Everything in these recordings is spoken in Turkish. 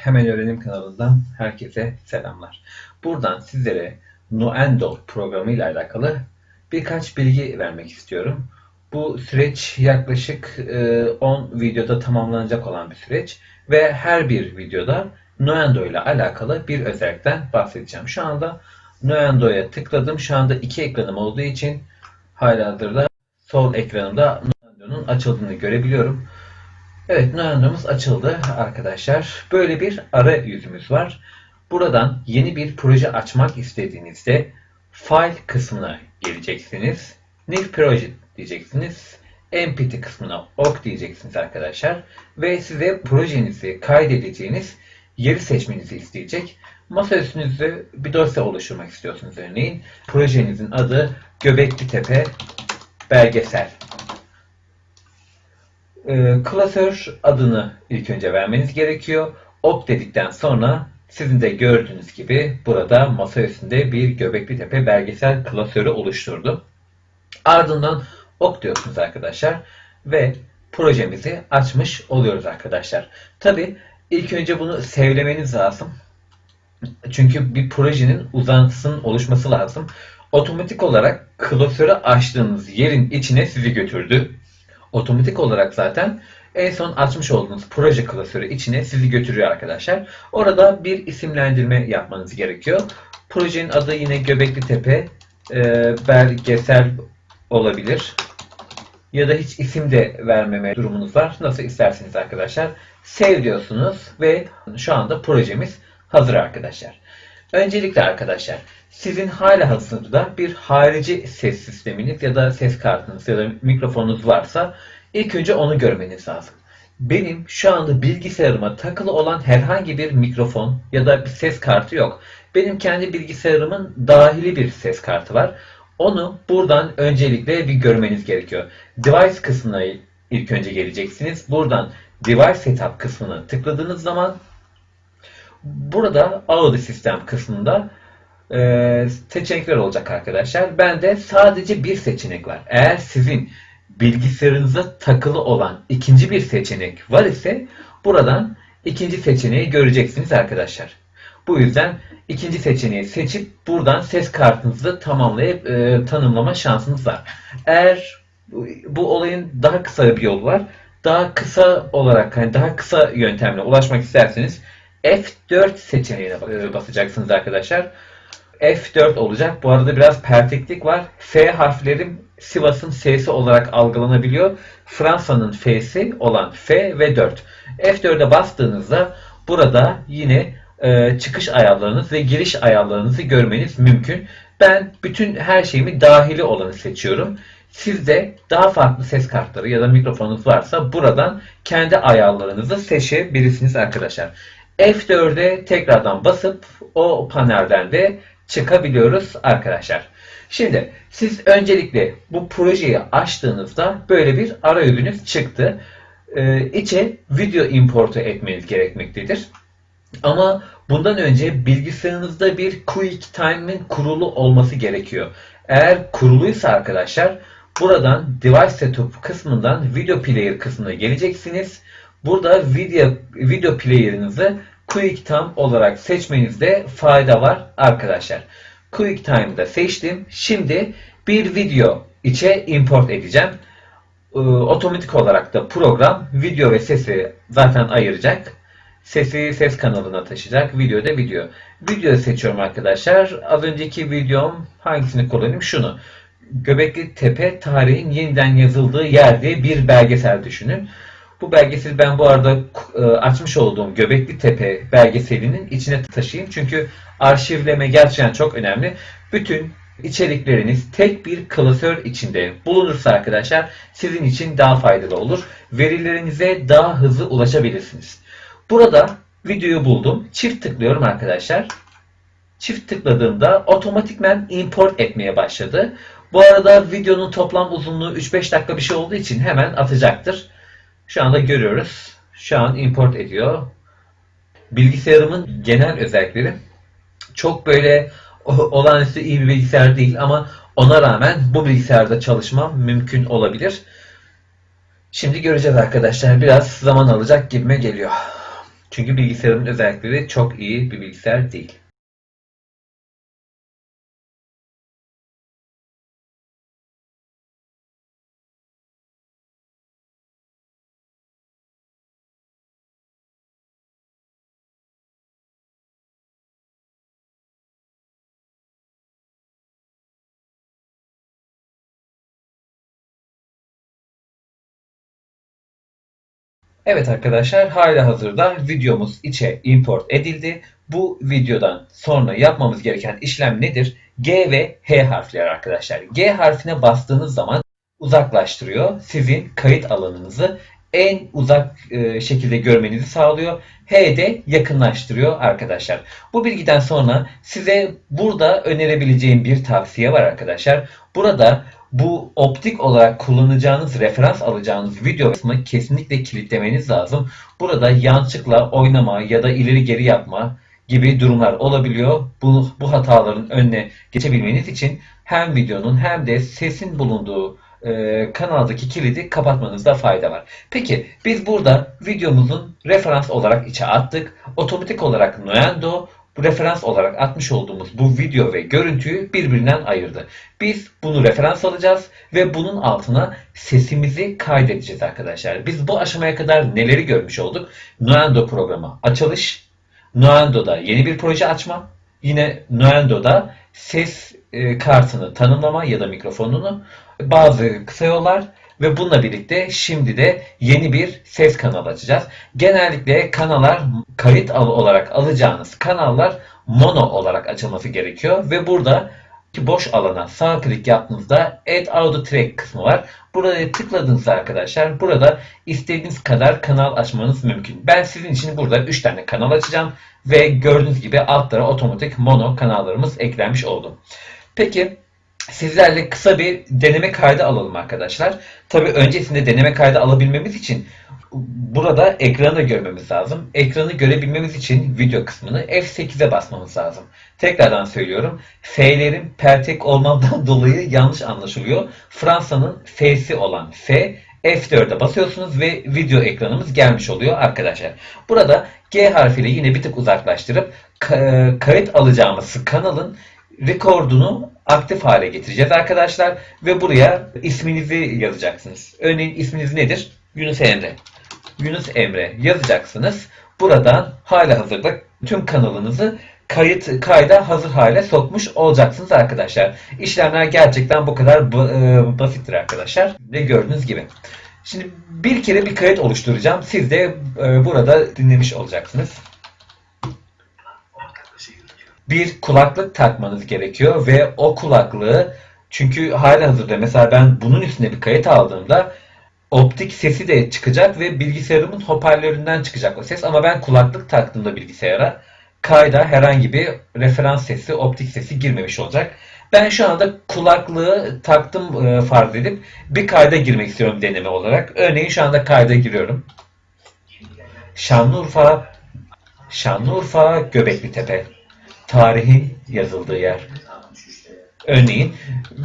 Hemen Öğrenim kanalından herkese selamlar. Buradan sizlere Nuendo programı ile alakalı birkaç bilgi vermek istiyorum. Bu süreç yaklaşık e, 10 videoda tamamlanacak olan bir süreç ve her bir videoda Nuendo ile alakalı bir özellikten bahsedeceğim. Şu anda Nuendo'ya tıkladım. Şu anda iki ekranım olduğu için halihazırda sol ekranımda Nuendo'nun açıldığını görebiliyorum. Evet, Nuendo'muz açıldı arkadaşlar. Böyle bir arayüzümüz var. Buradan yeni bir proje açmak istediğinizde File kısmına geleceksiniz. New Project diyeceksiniz. Empty kısmına ok diyeceksiniz arkadaşlar. Ve size projenizi kaydedeceğiniz yeri seçmenizi isteyecek. Masa üstünüzde bir dosya oluşturmak istiyorsunuz örneğin. Projenizin adı Göbekli Tepe Belgesel. Ee, klasör adını ilk önce vermeniz gerekiyor. Ok dedikten sonra sizin de gördüğünüz gibi burada masa üstünde bir Göbekli Tepe belgesel klasörü oluşturdu. Ardından ok diyorsunuz arkadaşlar ve projemizi açmış oluyoruz arkadaşlar. Tabi ilk önce bunu sevlemeniz lazım. Çünkü bir projenin uzantısının oluşması lazım. Otomatik olarak klasörü açtığınız yerin içine sizi götürdü. Otomatik olarak zaten en son açmış olduğunuz proje klasörü içine sizi götürüyor arkadaşlar. Orada bir isimlendirme yapmanız gerekiyor. Projenin adı yine Göbekli Tepe e, belgesel olabilir. Ya da hiç isim de vermeme durumunuz var. Nasıl isterseniz arkadaşlar. Save diyorsunuz ve şu anda projemiz hazır arkadaşlar. Öncelikle arkadaşlar sizin hala hazırda bir harici ses sisteminiz ya da ses kartınız ya da mikrofonunuz varsa ilk önce onu görmeniz lazım. Benim şu anda bilgisayarıma takılı olan herhangi bir mikrofon ya da bir ses kartı yok. Benim kendi bilgisayarımın dahili bir ses kartı var. Onu buradan öncelikle bir görmeniz gerekiyor. Device kısmına ilk önce geleceksiniz. Buradan Device Setup kısmına tıkladığınız zaman burada Audio Sistem kısmında e, seçenekler olacak arkadaşlar. Bende sadece bir seçenek var. Eğer sizin bilgisayarınıza takılı olan ikinci bir seçenek var ise buradan ikinci seçeneği göreceksiniz arkadaşlar. Bu yüzden ikinci seçeneği seçip buradan ses kartınızı tamamlayıp e, tanımlama şansınız var. Eğer bu olayın daha kısa bir yolu var. Daha kısa olarak hani daha kısa yöntemle ulaşmak isterseniz F4 seçeneğine basacaksınız arkadaşlar. F4 olacak. Bu arada biraz perteklik var. F harflerim Sivas'ın S'si olarak algılanabiliyor. Fransa'nın F'si olan F ve 4. F4'e bastığınızda burada yine e, çıkış ayarlarınız ve giriş ayarlarınızı görmeniz mümkün. Ben bütün her şeyimi dahili olanı seçiyorum. Sizde daha farklı ses kartları ya da mikrofonunuz varsa buradan kendi ayarlarınızı seçebilirsiniz arkadaşlar. F4'e tekrardan basıp o panelden de çıkabiliyoruz arkadaşlar. Şimdi siz öncelikle bu projeyi açtığınızda böyle bir arayüzünüz çıktı. Ee, içe video importu etmeniz gerekmektedir. Ama bundan önce bilgisayarınızda bir Quick Time'in kurulu olması gerekiyor. Eğer kuruluysa arkadaşlar buradan Device Setup kısmından Video Player kısmına geleceksiniz. Burada video, video player'ınızı QuickTime olarak seçmenizde fayda var arkadaşlar. QuickTime'da seçtim. Şimdi bir video içe import edeceğim. Ee, otomatik olarak da program video ve sesi zaten ayıracak. Sesi ses kanalına taşıyacak. Video da video. Video seçiyorum arkadaşlar. Az önceki videom hangisini kullanayım? Şunu. Göbekli Tepe tarihin yeniden yazıldığı yerde bir belgesel düşünün. Bu belgeseli ben bu arada e, açmış olduğum Göbekli Tepe belgeselinin içine taşıyayım. Çünkü arşivleme gerçekten çok önemli. Bütün içerikleriniz tek bir klasör içinde bulunursa arkadaşlar sizin için daha faydalı olur. Verilerinize daha hızlı ulaşabilirsiniz. Burada videoyu buldum. Çift tıklıyorum arkadaşlar. Çift tıkladığımda otomatikmen import etmeye başladı. Bu arada videonun toplam uzunluğu 3-5 dakika bir şey olduğu için hemen atacaktır. Şu anda görüyoruz. Şu an import ediyor. Bilgisayarımın genel özellikleri çok böyle olağanüstü iyi bir bilgisayar değil ama ona rağmen bu bilgisayarda çalışmam mümkün olabilir. Şimdi göreceğiz arkadaşlar. Biraz zaman alacak gibime geliyor. Çünkü bilgisayarın özellikleri çok iyi bir bilgisayar değil. Evet arkadaşlar hala hazırda videomuz içe import edildi. Bu videodan sonra yapmamız gereken işlem nedir? G ve H harfleri arkadaşlar. G harfine bastığınız zaman uzaklaştırıyor. Sizin kayıt alanınızı en uzak e, şekilde görmenizi sağlıyor. H de yakınlaştırıyor arkadaşlar. Bu bilgiden sonra size burada önerebileceğim bir tavsiye var arkadaşlar. Burada bu optik olarak kullanacağınız, referans alacağınız video kısmı kesinlikle kilitlemeniz lazım. Burada yanlışlıkla oynama ya da ileri geri yapma gibi durumlar olabiliyor. Bu, bu hataların önüne geçebilmeniz için hem videonun hem de sesin bulunduğu e, kanaldaki kilidi kapatmanızda fayda var. Peki biz burada videomuzun referans olarak içe attık. Otomatik olarak Nuendo bu referans olarak atmış olduğumuz bu video ve görüntüyü birbirinden ayırdı. Biz bunu referans alacağız ve bunun altına sesimizi kaydedeceğiz arkadaşlar. Biz bu aşamaya kadar neleri görmüş olduk? Nuendo programı açılış, Nuendo'da yeni bir proje açma, yine Nuendo'da ses e, kartını tanımlama ya da mikrofonunu, bazı kısa yollar ve bununla birlikte şimdi de yeni bir ses kanalı açacağız. Genellikle kanallar kayıt al olarak alacağınız kanallar mono olarak açılması gerekiyor ve burada boş alana sağ klik yaptığınızda Add Audio Track kısmı var. Burada tıkladığınızda arkadaşlar burada istediğiniz kadar kanal açmanız mümkün. Ben sizin için burada 3 tane kanal açacağım ve gördüğünüz gibi altlara otomatik mono kanallarımız eklenmiş oldu. Peki sizlerle kısa bir deneme kaydı alalım arkadaşlar. Tabi öncesinde deneme kaydı alabilmemiz için burada ekranı görmemiz lazım. Ekranı görebilmemiz için video kısmını F8'e basmamız lazım. Tekrardan söylüyorum. F'lerin pertek olmamdan dolayı yanlış anlaşılıyor. Fransa'nın F'si olan F F4'e basıyorsunuz ve video ekranımız gelmiş oluyor arkadaşlar. Burada G harfiyle yine bir tık uzaklaştırıp kayıt alacağımız kanalın record'unu aktif hale getireceğiz arkadaşlar. Ve buraya isminizi yazacaksınız. Örneğin isminiz nedir? Yunus Emre. Yunus Emre yazacaksınız. Buradan hala hazırda tüm kanalınızı kayıt kayda hazır hale sokmuş olacaksınız arkadaşlar. İşlemler gerçekten bu kadar e, basittir arkadaşlar. Ve gördüğünüz gibi. Şimdi bir kere bir kayıt oluşturacağım. Siz de e, burada dinlemiş olacaksınız bir kulaklık takmanız gerekiyor ve o kulaklığı çünkü hala hazırda mesela ben bunun üstüne bir kayıt aldığımda optik sesi de çıkacak ve bilgisayarımın hoparlöründen çıkacak o ses ama ben kulaklık taktığımda bilgisayara kayda herhangi bir referans sesi, optik sesi girmemiş olacak. Ben şu anda kulaklığı taktım e, farz edip bir kayda girmek istiyorum deneme olarak. Örneğin şu anda kayda giriyorum. Şanlıurfa Şanlıurfa Göbekli Tepe tarihin yazıldığı yer. Örneğin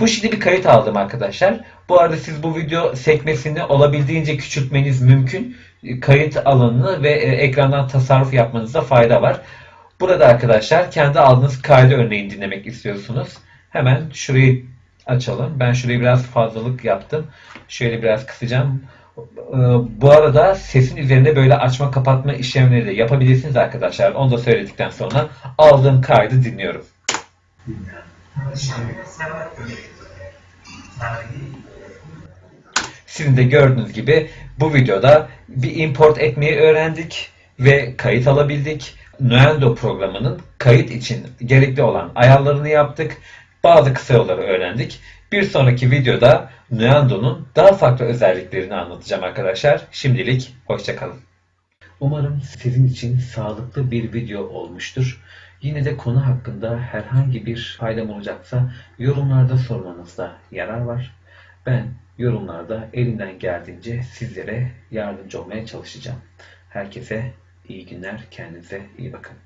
bu şimdi bir kayıt aldım arkadaşlar. Bu arada siz bu video sekmesini olabildiğince küçültmeniz mümkün. Kayıt alanını ve e, ekrandan tasarruf yapmanızda fayda var. Burada arkadaşlar kendi aldığınız kaydı örneğin dinlemek istiyorsunuz. Hemen şurayı açalım. Ben şurayı biraz fazlalık yaptım. Şöyle biraz kısacağım. Ee, bu arada sesin üzerinde böyle açma kapatma işlemleri de yapabilirsiniz arkadaşlar. Onu da söyledikten sonra aldığım kaydı dinliyorum. Sizin de gördüğünüz gibi bu videoda bir import etmeyi öğrendik ve kayıt alabildik. Nuendo programının kayıt için gerekli olan ayarlarını yaptık. Bazı kısa yolları öğrendik. Bir sonraki videoda Nuendo'nun daha farklı özelliklerini anlatacağım arkadaşlar. Şimdilik hoşçakalın. Umarım sizin için sağlıklı bir video olmuştur. Yine de konu hakkında herhangi bir faydam olacaksa yorumlarda sormanızda yarar var. Ben yorumlarda elimden geldiğince sizlere yardımcı olmaya çalışacağım. Herkese iyi günler, kendinize iyi bakın.